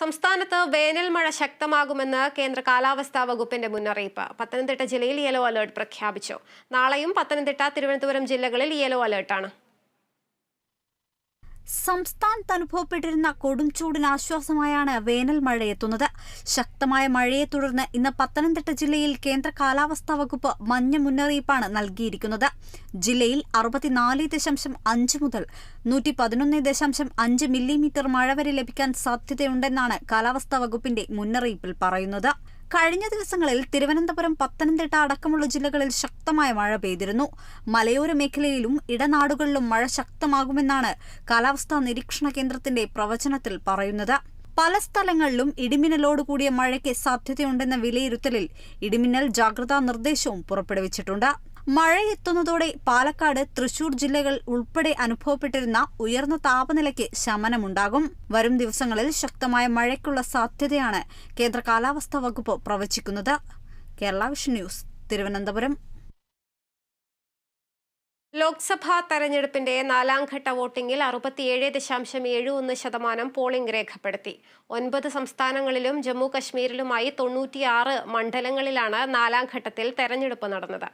സംസ്ഥാനത്ത് വേനൽ മഴ ശക്തമാകുമെന്ന് കേന്ദ്ര കാലാവസ്ഥാ വകുപ്പിന്റെ മുന്നറിയിപ്പ്. പത്തനംതിട്ട ജില്ലയിൽ യെല്ലോ അലേർട്ട് പ്രഖ്യാപിച്ചു. നാളെയും പത്തനംതിട്ട തിരുവനന്തപുരം ജില്ലകളിൽ യെല്ലോ അലേർട്ടാണ്. സംസ്ഥാനത്ത് അനുഭവപ്പെട്ടിരുന്ന കൊടും ചൂടിന് ആശ്വാസമായാണ് വേനൽ മഴ എത്തുന്നത് ശക്തമായ മഴയെ തുടർന്ന് ഇന്ന് പത്തനംതിട്ട ജില്ലയിൽ കേന്ദ്ര കാലാവസ്ഥാ വകുപ്പ് മഞ്ഞ മുന്നറിയിപ്പാണ് നൽകിയിരിക്കുന്നത്. ജില്ലയിൽ അറുപത്തിനാല് ദശാംശം അഞ്ച് മുതൽ നൂറ്റി പതിനൊന്ന് ദശാംശം അഞ്ച് മില്ലിമീറ്റർ മഴ വരെ ലഭിക്കാൻ സാധ്യതയുണ്ടെന്നാണ് കാലാവസ്ഥാ വകുപ്പിന്റെ മുന്നറിയിപ്പിൽ പറയുന്നത്. കഴിഞ്ഞ ദിവസങ്ങളിൽ തിരുവനന്തപുരം പത്തനംതിട്ട അടക്കമുള്ള ജില്ലകളിൽ ശക്തമായ മഴ പെയ്തിരുന്നു. മലയോര മേഖലയിലും ഇടനാടുകളിലും മഴ ശക്തമാകുമെന്നാണ് കാലാവസ്ഥാ നിരീക്ഷണ കേന്ദ്രത്തിന്റെ പ്രവചനത്തിൽ പറയുന്നത്. പല സ്ഥലങ്ങളിലും ഇടിമിന്നലോട് കൂടിയ മഴയ്ക്ക് സാധ്യതയുണ്ടെന്ന വിലയിരുത്തലിൽ ഇടിമിന്നൽ ജാഗ്രതാ നിർദ്ദേശവും പുറപ്പെടുവിച്ചിട്ടുണ്ട്. മഴ എത്തുന്നതോടെ പാലക്കാട് തൃശൂർ ജില്ലകൾ ഉൾപ്പെടെ അനുഭവപ്പെട്ടിരുന്ന ഉയർന്ന താപനിലയ്ക്ക് ശമനമുണ്ടാകും. വരും ദിവസങ്ങളിൽ ശക്തമായ മഴയ്ക്കുള്ള സാധ്യതയാണ് കേന്ദ്ര കാലാവസ്ഥാ വകുപ്പ് പ്രവചിക്കുന്നത്. Kerala vision news Thiruvananthapuram. Lok Sabha തെരഞ്ഞെടുപ്പിന്റെ നാലാം ഘട്ട വോട്ടിംഗിൽ അറുപത്തിയേഴ് ദശാംശം ഏഴ് ഒന്ന് ശതമാനം പോളിംഗ് രേഖപ്പെടുത്തി. ഒൻപത് സംസ്ഥാനങ്ങളിലും ജമ്മു കശ്മീരിലുമായി തൊണ്ണൂറ്റിയാറ് മണ്ഡലങ്ങളിലാണ് നാലാം ഘട്ടത്തിൽ തെരഞ്ഞെടുപ്പ് നടന്നത്.